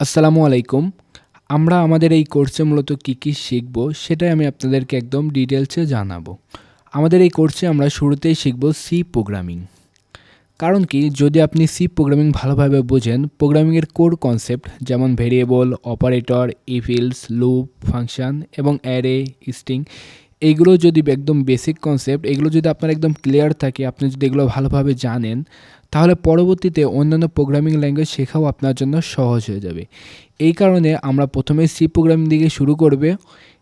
আসসালামু আলাইকুম। আমরা আমাদের এই কোর্সে মূলত কী কী শিখব সেটাই আমি আপনাদেরকে একদম ডিটেলসে জানাব। আমাদের এই কোর্সে আমরা শুরুতেই শিখব সি প্রোগ্রামিং। কারণ কি, যদি আপনি সি প্রোগ্রামিং ভালোভাবে বোঝেন, প্রোগ্রামিংয়ের কোর কনসেপ্ট যেমন variable, operator if else loop, function এবং অ্যারে, স্ট্রিং এইগুলো যদি একদম বেসিক কনসেপ্ট এগুলো যদি আপনার একদম ক্লিয়ার থাকে, আপনি যদি এগুলো ভালোভাবে জানেন, তাহলে পরবর্তীতে অন্যান্য প্রোগ্রামিং ল্যাঙ্গুয়েজ শেখাও আপনার জন্য সহজ হয়ে যাবে। এই কারণে আমরা প্রথমে সি প্রোগ্রামিং দিকে শুরু করবে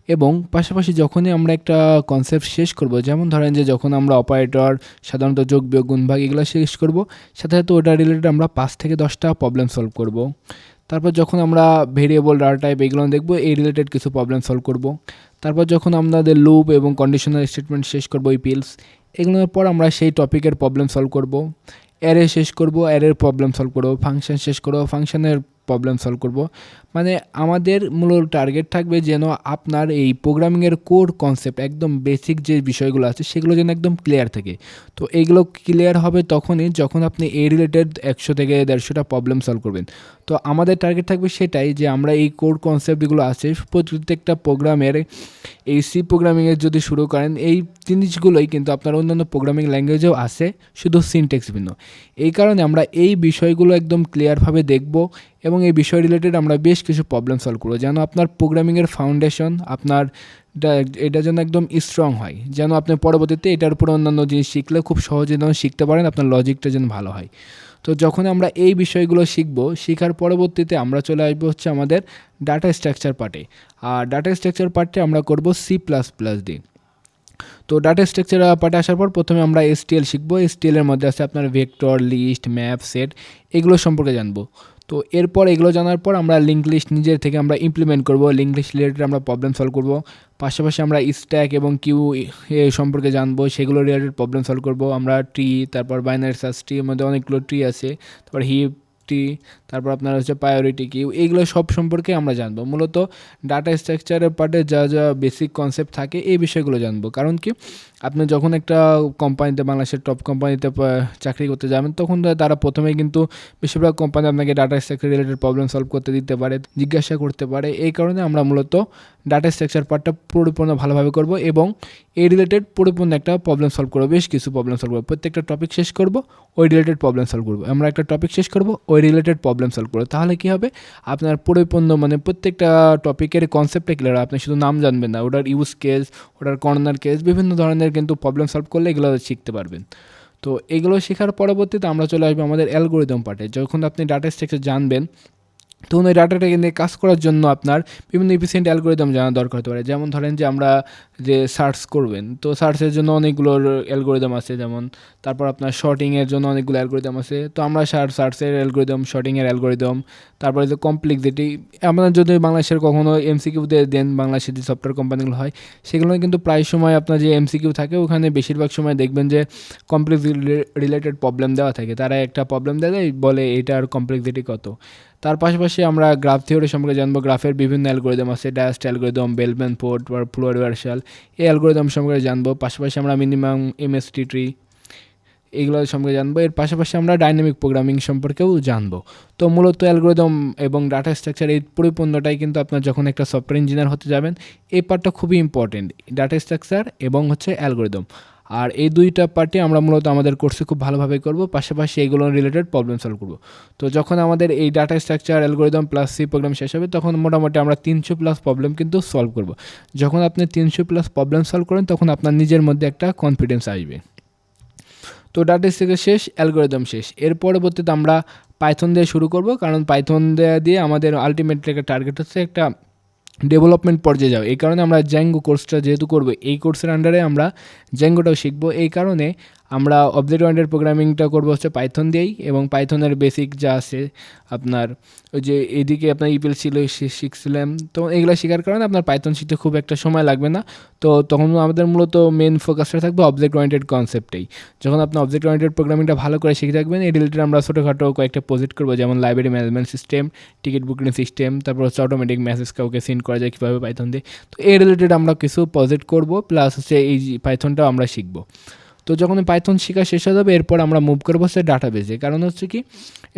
এবং পাশাপাশি যখনই আমরা একটা কনসেপ্ট শেষ করব, যেমন ধরেন যে যখন আমরা অপারেটর সাধারণত যোগ, বিয়োগ গুণভাগ এগুলো শেষ করব, সাথে সাথে ওটা রিলেটেড আমরা পাঁচ থেকে দশটা প্রবলেম সলভ করব। তারপর যখন আমরা ভেরিয়েবল ডাটা টাইপ এগুলো দেখব, এই রিলেটেড কিছু প্রবলেম সলভ করব। তারপর যখন আমাদের লুপ এবং কন্ডিশনাল স্টেটমেন্ট শেষ করব পিলস এগুলোর পর আমরা সেই টপিকের প্রবলেম সলভ করব। অ্যারে শেষ করব অ্যারের প্রবলেম সলভ করব ফাংশন শেষ করব ফাংশনের প্রবলেম সলভ করব। মানে আমাদের মূল টার্গেট থাকবে যেন আপনার এই প্রোগ্রামিংয়ের কোর কনসেপ্ট একদম বেসিক যে বিষয়গুলো আছে, সেগুলো যেন একদম ক্লিয়ার থাকে। তো এইগুলো ক্লিয়ার হবে তখনই যখন আপনি এই রিলেটেড একশো থেকে দেড়শোটা প্রবলেম সলভ করবেন। তো আমাদের টার্গেট থাকবে সেটাই যে আমরা এই কোর কনসেপ্টগুলো আছে, প্রত্যেকটা প্রোগ্রামের এই সি প্রোগ্রামিংয়ের যদি শুরু করেন, এই জিনিসগুলোই কিন্তু আপনার অন্যান্য প্রোগ্রামিং ল্যাঙ্গুয়েজেও আছে, শুধু সিনটেক্স ভিন্ন। এই কারণে আমরা এই বিষয়গুলো একদম ক্লিয়ারভাবে দেখব এবং এই বিষয় রিলেটেড আমরা বেশ কিছু প্রবলেম সলভ করব। যেন আপনার প্রোগ্রামিংয়ের ফাউন্ডেশন আপনার এটা যেন একদম স্ট্রং হয়। যেন আপনি পরবর্তীতে এটার উপরে অন্যান্য জিনিস শিখলে খুব সহজে যেন শিখতে পারেন, আপনার লজিকটা যেন ভালো হয়। তো যখন আমরা এই বিষয়গুলো শিখব, শেখার পরবর্তীতে আমরা চলে আসব হচ্ছে আমাদের ডাটা স্ট্রাকচার পার্টে আর ডাটা স্ট্রাকচার পার্টে আমরা করব সি প্লাস প্লাস দিয়ে। তো ডাটা স্ট্রাকচার পার্টে আসার পর প্রথমে আমরা এসটিএল শিখব। এসটিএলের মধ্যে আছে আপনার ভেক্টর লিস্ট ম্যাপ সেট এগুলো সম্পর্কে জানব। তো এরপর এগুলো জানার পর আমরা লিঙ্ক লিস্ট নিজের থেকে আমরা ইমপ্লিমেন্ট করব। লিঙ্ক লিস্ট রিলেটেড আমরা প্রবলেম সলভ করব। পাশাপাশি আমরা স্ট্যাক এবং কিউ এ সম্পর্কে জানব, সেগুলো রিলেটেড প্রবলেম সলভ করব। আমরা ট্রি তারপর বাইনারি সার্চ ট্রি এর মধ্যে অনেকগুলো ট্রি আছে। তারপর হিপ টি তারপর আপনার হচ্ছে প্রায়োরিটি কিউ এইগুলো সব সম্পর্কে আমরা জানব। মূলত ডাটা স্ট্রাকচারের পার্টে যা যা বেসিক কনসেপ্ট থাকে, এই বিষয়গুলো জানব। কারণ কি? আপনি যখন একটা কোম্পানিতে বাংলাদেশের টপ কোম্পানিতে চাকরি করতে যাবেন, তখন তারা প্রথমেই কিন্তু বেশিরভাগ কোম্পানি আপনাকে data structure related problem solve করতে দিতে পারে, জিজ্ঞাসা করতে পারে। এই কারণে আমরা মূলত ডাটা স্ট্রাকচার পার্টটা পরিপূর্ণ ভালোভাবে করব এবং এই রিলেটেড পরিপূর্ণ একটা প্রবলেম সলভ করব, বেশ কিছু প্রবলেম সলভ করব। প্রত্যেকটা টপিক শেষ করব, ওই রিলেটেড প্রবলেম সলভ করব। আমরা একটা টপিক শেষ করব, ওই রিলেটেড প্রবলেম সলভ করব। তাহলে কী হবে? আপনার পরিপূর্ণ মানে প্রত্যেকটা টপিকের কনসেপ্টে ক্লিয়ার আপনি শুধু নাম জানবেন না, ওটার ইউজ কেস ওটার কর্নার কেস বিভিন্ন ধরনের কিন্তু প্রবলেম সলভ করলে এগুলো শিখতে পারবেন। তো এগুলো শেখার পরবর্তীতে আমরা চলে আসব আমাদের অ্যালগোরিদম পার্টে যখন আপনি ডাটা স্ট্রাকচার জানবেন তখন ওই ডাটাটাকে নিয়ে কাজ করার জন্য আপনার বিভিন্ন ইফিসিয়েন্ট অ্যালগোরিদম জানা দরকার হতে পারে। যেমন ধরেন যে আমরা যে সার্চ করবেন, তো সার্চের জন্য অনেকগুলোর অ্যালগোরিদম আছে। যেমন তারপর আপনার শর্টিংয়ের জন্য অনেকগুলো অ্যালগোরিদম আছে। তো আমরা সার সার্চের অ্যালগোরিদম শর্টিংয়ের অ্যালগোরিদম তারপরে যে কমপ্লেক্সিটি আপনার যদি বাংলাদেশের কখনো এমসিকিউ দেন, বাংলাদেশের যে সফটওয়্যার কোম্পানিগুলো হয়, সেগুলো কিন্তু প্রায় সময় আপনার যে এমসিকিউ থাকে, ওখানে বেশিরভাগ সময় দেখবেন যে কমপ্লেক্স রিলেটেড প্রবলেম দেওয়া থাকে। তারা একটা প্রবলেম দেয় বলে এটার কমপ্লেক্সিটি কত? তার পাশাপাশি আমরা গ্রাফ থিওরি সম্পর্কে জানব। গ্রাফের বিভিন্ন অ্যালগোরিদম আছে। ডায়াস্ট অ্যালগোরিদম বেলম্যান পোর্ট বা ফ্লোর ভার্সাল এই অ্যালগোরিদম সম্পর্কে জানব। পাশাপাশি আমরা মিনিমাম এমএসটি ট্রি এগুলো সম্পর্কে জানব। এর পাশাপাশি আমরা ডাইনামিক প্রোগ্রামিং সম্পর্কেও জানব। তো মূলত অ্যালগোরিদম এবং ডাটা স্ট্রাকচার এই পরিপূর্ণটাই কিন্তু আপনার যখন একটা সফটওয়্যার ইঞ্জিনিয়ার হতে যাবেন, এই পার্টটা খুবই ইম্পর্টেন্ট ডাটা স্ট্রাকচার এবং হচ্ছে অ্যালগোরিদম আর এই দুইটা পার্টি আমরা মূলত আমাদের কোর্সে খুব ভালোভাবে করব, পাশাপাশি এগুলো রিলেটেড প্রবলেম সলভ করব। তো যখন আমাদের এই data structure algorithm plus C program শেষ হবে, তখন মোটামুটি আমরা তিনশো প্লাস প্রবলেম কিন্তু সলভ করব। যখন আপনি তিনশো প্লাস প্রবলেম সলভ করেন, তখন আপনার নিজের মধ্যে একটা কনফিডেন্স আসবে। তো ডাটা থেকে শেষ অ্যালগোরিদম শেষ। এর পরবর্তীতে আমরা পাইথন দিয়ে শুরু করব, কারণ পাইথন দিয়ে আমাদের আলটিমেটলি একটা টার্গেট হচ্ছে একটা ডেভেলপমেন্ট পর্যায়ে যাও। এই কারণে আমরা জ্যাঙ্গো কোর্সটা যেহেতু করব, এই কোর্সের আন্ডারে আমরা জ্যাঙ্গোটাও শিখব। এই কারণে আমরা অবজেক্ট ওয়ারেন্টেড প্রোগ্রামিংটা করব হচ্ছে পাইথন দিয়েই এবং পাইথনের বেসিক যা আছে আপনার ওই যে এদিকে আপনার ইপিএল ছিল শিখছিলাম। তো এগুলো শেখার কারণে আপনার পাইথন শিখতে খুব একটা সময় লাগবে না। তো তখন আমাদের মূলত মেন ফোকাসটা থাকবে অবজেক্ট ওয়ারেন্টেড কনসেপ্টেই যখন আপনি অবজেক্ট ওয়ারেন্টেড প্রোগ্রামিংটা ভালো করে শিখে থাকবেন এই রিলেটেড আমরা ছোটোখাটো কয়েকটা প্রজেক্ট করব, যেমন library management system ticket booking system তারপর হচ্ছে অটোমেটিক মেসেজ কাউকে সেন্ড করা যায় কীভাবে পাইথন দিয়ে। তো এই রিলেটেড আমরা কিছু প্রজেক্ট করব প্লাস হচ্ছে এই পাইথনটাও আমরা শিখব। তো যখন পাইথন শেখা শেষ হয়ে যাবে, এরপর আমরা মুভ করব হচ্ছে ডাটাবেজে কারণ হচ্ছে কি,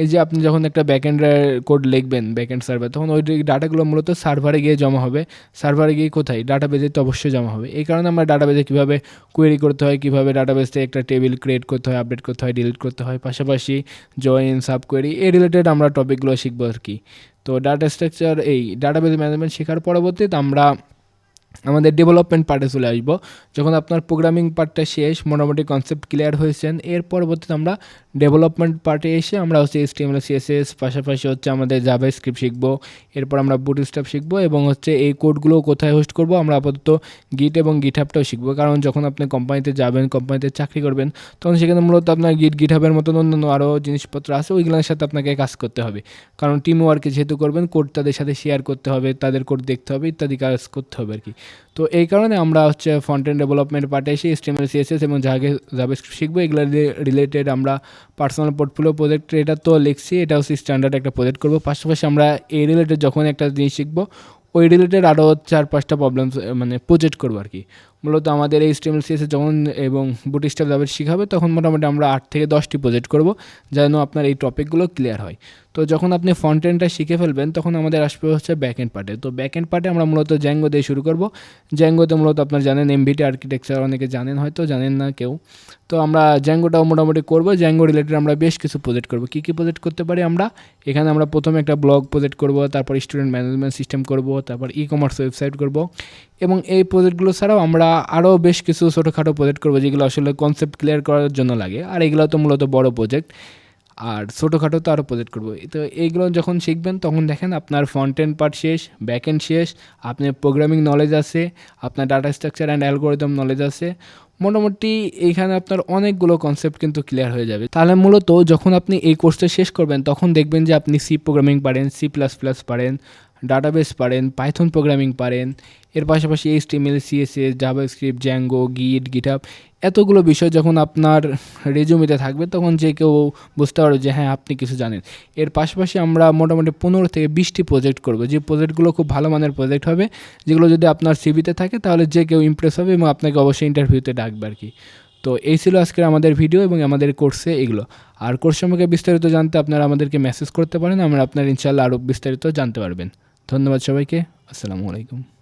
এই যে আপনি যখন একটা ব্যাকএন্ডের কোড লিখবেন ব্যাকএন্ড সার্ভার তখন ওই ডাটাগুলো মূলত সার্ভারে গিয়ে জমা হবে। সার্ভারে গিয়ে কোথায়? ডাটাবেজে তো অবশ্যই জমা হবে। এই কারণে আমরা ডাটাবেজে কীভাবে কোয়েরি করতে হয়, কীভাবে ডাটাবেজ থেকে একটা টেবিল ক্রিয়েট করতে হয় আপডেট করতে হয় ডিলিট করতে হয়, পাশাপাশি জয়েন সাব কোয়েরি এই রিলেটেড আমরা টপিকগুলো শিখব আর কি। তো ডাটা স্ট্রাকচার এই ডাটাবেজ ম্যানেজমেন্ট শেখার পরবর্তীতে আমরা আমাদের ডেভেলপমেন্ট পার্টে চলে আসব। যখন আপনার প্রোগ্রামিং পার্টটা শেষ, মোটামুটি কনসেপ্ট ক্লিয়ার হয়েছেন, এর পরবর্তীতে আমরা ডেভেলপমেন্ট পার্টে এসে আমরা হচ্ছে এস টিএমএল সিএসএস পাশাপাশি হচ্ছে আমাদের জাভা স্ক্রিপ্ট শিখব, এরপর আমরা বুট স্টাফ শিখব এবং হচ্ছে এই কোডগুলো কোথায় হোস্ট করব, আমরা আপাতত গিট এবং গিট গিটহাবটাও শিখব। কারণ যখন আপনি কোম্পানিতে যাবেন কোম্পানিতে চাকরি করবেন, তখন সেখানে মূলত আপনার গিট গিটহাবের মতন অন্যান্য আরও জিনিসপত্র আছে, ওইগুলোর সাথে আপনাকে কাজ করতে হবে। কারণ টিম ওয়ার্কে যেহেতু করবেন কোড তাদের সাথে শেয়ার করতে হবে, তাদের কোড দেখতে হবে, ইত্যাদি কাজ করতে হবে আর কি। তো এই কারণে আমরা হচ্ছে ফ্রন্টেন্ড ডেভেলপমেন্ট পার্টে এসে এসটিএমএল সিএসএস এবং জাগে যাবে শিখব, এগুলো রিলেটেড আমরা পার্সোনাল পোর্টফোলিও প্রজেক্ট এটা তো লিখছি, এটা হচ্ছে স্ট্যান্ডার্ড একটা প্রজেক্ট করব। পাশাপাশি আমরা এই রিলেটেড যখন একটা জিনিস শিখব, ওই রিলেটেড আরও চার পাঁচটা প্রবলেমস মানে প্রজেক্ট করব আর কি। মূলত আমাদের এই স্টিএমএল সিএসএস যখন এবং বুটিস্টাফ যাবে শিখাবে, তখন মোটামুটি আমরা আট থেকে দশটি প্রজেক্ট করব, যেন আপনার এই টপিকগুলো ক্লিয়ার হয়। তো যখন আপনি ফ্রন্ট এন্ডটা শিখে ফেলবেন, তখন আমাদের আসবে হচ্ছে ব্যাক এন্ড পার্টে তো ব্যাক এন্ড পার্টে আমরা মূলত জ্যাঙ্গো দিয়ে শুরু করব। জ্যাঙ্গোতে মূলত আপনার জানেন এমভিটি আর্কিটেকচার অনেকে জানেন হয়তো, জানেন না কেউ। তো আমরা জ্যাঙ্গোটাও মোটামুটি করব। জ্যাঙ্গো রিলেটেড আমরা বেশ কিছু প্রজেক্ট করব। কী কী প্রজেক্ট করতে পারি আমরা? এখানে আমরা প্রথমে একটা ব্লগ প্রজেক্ট করব, তারপর স্টুডেন্ট ম্যানেজমেন্ট সিস্টেম করব, তারপর ই কমার্স ওয়েবসাইট করব। এবং এই প্রজেক্টগুলো ছাড়াও আমরা আরও বেশ কিছু ছোটোখাটো প্রজেক্ট করব, যেগুলো আসলে কনসেপ্ট ক্লিয়ার করার জন্য লাগে। আর এগুলো তো মূলত বড় প্রজেক্ট আর ছোটোখাটো তো আরও প্রজেক্ট করব। তো এইগুলো যখন শিখবেন, তখন দেখেন আপনার ফ্রন্ট এন্ড পার্ট শেষ ব্যাক এন্ড শেষ, আপনার প্রোগ্রামিং নলেজ আছে, আপনার data structure and algorithm knowledge আছে। মোটামুটি এইখানে আপনার অনেকগুলো কনসেপ্ট কিন্তু ক্লিয়ার হয়ে যাবে। তাহলে মূলত যখন আপনি এই কোর্সটা শেষ করবেন, তখন দেখবেন যে আপনি সি প্রোগ্রামিং পারেন সি প্লাস প্লাস পারেন ডাটাবেস পারেন পাইথন প্রোগ্রামিং পারেন। এর পাশাপাশি HTML CSS JavaScript Django Git GitHub এতগুলো বিষয় যখন আপনার রেজুমিতে থাকবে, তখন যে কেউ বুঝতে পারবে যে হ্যাঁ আপনি কিছু জানেন। এর পাশাপাশি আমরা মোটামুটি পনেরো থেকে বিশটি প্রজেক্ট করব। যে প্রজেক্টগুলো খুব ভালো মানের প্রজেক্ট হবে, যেগুলো যদি আপনার সিভিতে থাকে, তাহলে যে কেউ ইমপ্রেস হবে এবং আপনাকে অবশ্যই ইন্টারভিউতে ডাকবে আর কি। তো এই ছিল আজকের আমাদের ভিডিও এবং আমাদের কোর্সে এগুলো। আর কোর্স সম্পর্কে বিস্তারিত জানতে আপনারা আমাদেরকে মেসেজ করতে পারেন, আমরা আপনার ইনশাল্লাহ আরও বিস্তারিত জানতে পারবেন। ধন্যবাদ সবাইকে। আসসালামু আলাইকুম।